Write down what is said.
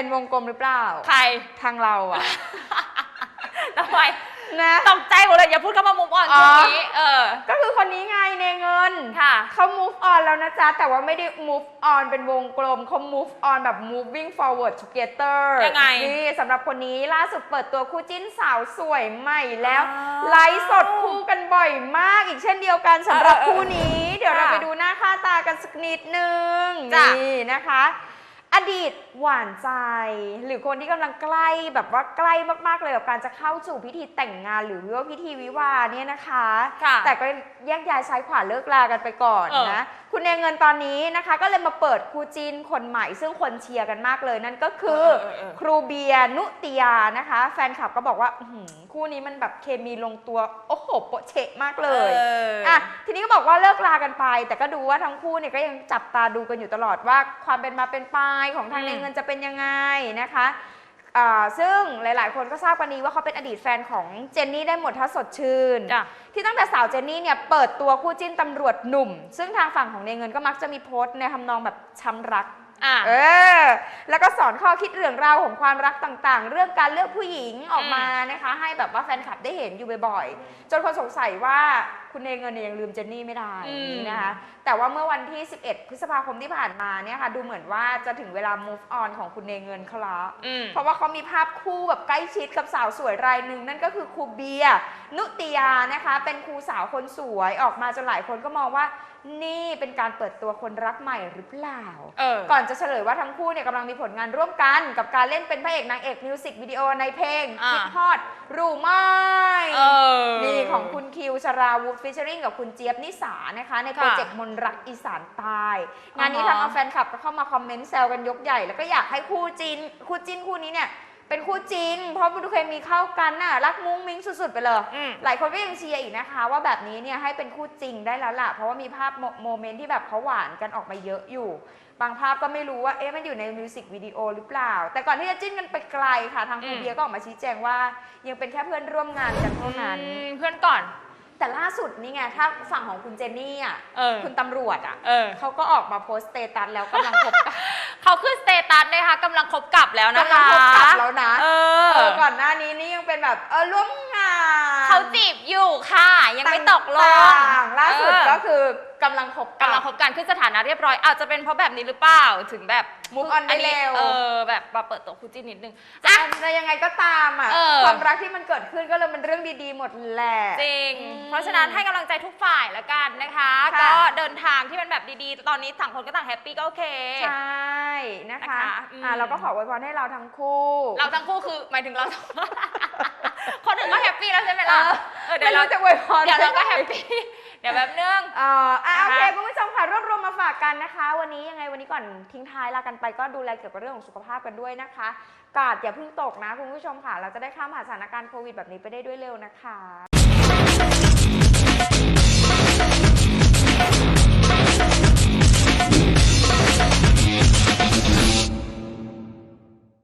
เป็นวงกลมหรือเปล่า ใคร ทางเราอะ ทำไมนะ ตกใจหมดเลยอย่าพูดคำว่ามุมอ่อนอ๋ช่อวงนี้ เออ ก็คือคนนี้ไงเนเงิน ค่ะ เขา move on แล้วนะจ๊ะ แต่ว่าไม่ได้ move on เป็นวงกลมเขา move on แบบ moving forward together ยังไงนี่สำหรับคนนี้ล่าสุดเปิดตัวคู่จิ้นสาวสวยใหม่แล้ว อ้าวไลฟ์สดคู่กันบ่อยมากอีกเช่นเดียวกันสำหรับเออเออคู่นี้ เดี๋ยวเราค่ะไปดูหน้าค่าตากันสักนิดนึง จ้ะ นี่นะคะอ ดีตหวานใจ หรือคนที่กำลังใกล้แบบว่าใกล้มากๆเลยกับการจะเข้าสู่พิธีแต่งงานหรือว่าพิธีวิวาห์เนี่ยนะคะค่ะแต่ก็แยกย้ายซ้ายขวาเลิกลากันไปก่อนเออนะคุณเนเงินตอนนี้นะคะ ก็เลยมาเปิดคู่จินคนใหม่ ซึ่งคนเชียร์กันมากเลย นั่นก็คือเออเออเออครูเบียร์นุติยานะคะ แฟนคลับก็บอกว่าอื้อหือคู่นี้มันแบบเคมีลงตัวโอ้โหโปะเชะมากเลยอออะทีนี้ก็บอกว่าเลิกลากันไป แต่ก็ดูว่าทั้งคู่เนี่ยก็ยังจับตาดูกันอยู่ตลอดว่าความเป็นมาเป็นไปของทางอืมในเงินจะเป็นยังไงนะคะอ่าซึ่งหลาย ๆ คนก็ทราบกันดีว่าเขาเป็นอดีตแฟนของเจนนี่ได้หมดถ้าสดชื่นจ้ะที่ตั้งแต่สาวเจนนี่เนี่ยเปิดตัวคู่จิ้นตำรวจหนุ่ม ซึ่งทางฝั่งของในเงินก็มักจะมีโพสต์ในทำนองแบบช้ำรักอะเออ แล้วก็สอนข้อคิดเรื่องราวของความรักต่างๆ เรื่องการเลือกผู้หญิงออกมานะคะ ให้แบบว่าแฟนคลับได้เห็นอยู่บ่อยๆ จนคนสงสัยว่า คุณเนเงินเนี่ยยังลืมเจนนี่ไม่ได้อืม นะคะแต่ว่าเมื่อวันที่ 11 พฤษภาคมที่ผ่านมาเนี่ยค่ะดูเหมือนว่าจะถึงเวลา move on ของคุณเนเงินเขาละ อืม เพราะว่าเขามีภาพคู่แบบใกล้ชิดกับสาวสวยรายหนึ่งนั่นก็คือครูเบียร์นุติยานะคะ เป็นครูสาวคนสวยออกมาจนหลายคนก็มองว่า นี่เป็นการเปิดตัวคนรักใหม่หรือเปล่า เออ ก่อนจะเฉลยว่าทั้งคู่เนี่ยกำลังมีผลงานร่วมกัน กับการเล่นเป็นพระเอกนางเอกมิวสิกวิดีโอในเพลงอ่าคิดฮอดรู้ไหมเออ นี่ของคุณคิวชราวุธฟิชเชอริงกับคุณเจี๊ยบนิสานะคะ ในโปรเจกต์มนรักอีสานใต้งานนี้อ่าทางฮะเอาแฟนคลับก็เข้ามาคอมเมนต์แซวกันยกใหญ่ แล้วก็อยากให้คู่จินคู่จิ้นคู่นี้เนี่ยเป็นคู่จริง เพราะดูเคมีเข้ากันน่ะรักมุ้งมิ้งสุดๆ ไปเลยอืมหลายคนก็ยังเชียร์อีกนะคะ ว่าแบบนี้เนี่ยให้เป็นคู่จริงได้แล้วล่ะ เพราะว่ามีภาพโมโมเมนต์ที่แบบเขาหวานกันออกมาเยอะอยู่ บางภาพก็ไม่รู้ว่าเอ๊ะมันอยู่ในมิวสิกวิดีโอหรือเปล่า แต่ก่อนที่จะจิ้นกันไปไกลค่ะทางคุณอืมเบียร์ก็ออกมาชี้แจงว่า ยังเป็นแค่เพื่อนร่วมงานกันเท่านั้นอืมเพื่อนก่อน แต่ล่าสุดนี่ไง ถ้าฝั่งของคุณเจนนี่อะเออคุณตำรวจอะเออ เขาก็ออกมาโพสต์สเตตัสแล้วกำลังคบกันเขาขึ้นสเตตัสนะคะกำลังคบกับแล้วนะกำลังคะ คบกับแล้วนะเอเอออก่อนหน้านี้นี่ยังเป็นแบบเออร่วมงานเขาจีบอยู่ค่ะ ยังไม่ตกลงต่างๆล่าสุดเออก็คือกำลังคบกักำลังคบกันขึ้นสถานะเรียบร้อยอาจจะเป็นเพราะแบบนี้หรือเปล่าถึงแบบมุกออนได้เร็วเออแบบมาเปิดตัวคู่จิ้นนิดนึงจะอะ จะยังไงก็ตามอะเออ ความรักที่มันเกิดขึ้นก็เลยเป็นเรื่องดีๆหมดแหละ จริง อืมเพราะฉะนั้นให้กำลังใจทุกฝ่ายแล้วกันนะคะ ค่ะ ก็เดินทางที่มันแบบดีๆ ตอนนี้ต่างคนก็ต่างแฮปปี้ก็โอเค ใช่นะคะนะคะอืม อะเราก็ขอไว้พรให้เราทั้งคู่ เราทั้งคู่คือหมายถึงเรา คนอื่นก็แฮปปี้แล้วใช่ไหมล่ะเออเออเดี๋ยไม่วเรารู้จะอวยพรเดี๋ยวเราก็แฮปปี้เดี๋ยวแบบนึง เอ่ออะนะคะโอเคคุณผู้ชมค่ะรวบรวมมาฝากกันนะคะ วันนี้ยังไงวันนี้ก่อนทิ้งท้ายลากันไปก็ดูแลเกี่ยวกับเรื่องของสุขภาพกันด้วยนะคะ กาดอย่าเพิ่งตกนะคุณผู้ชมค่ะ เราจะได้ข้ามผ่านสถานการณ์โควิดแบบนี้ไปได้ด้วยเร็วนะคะ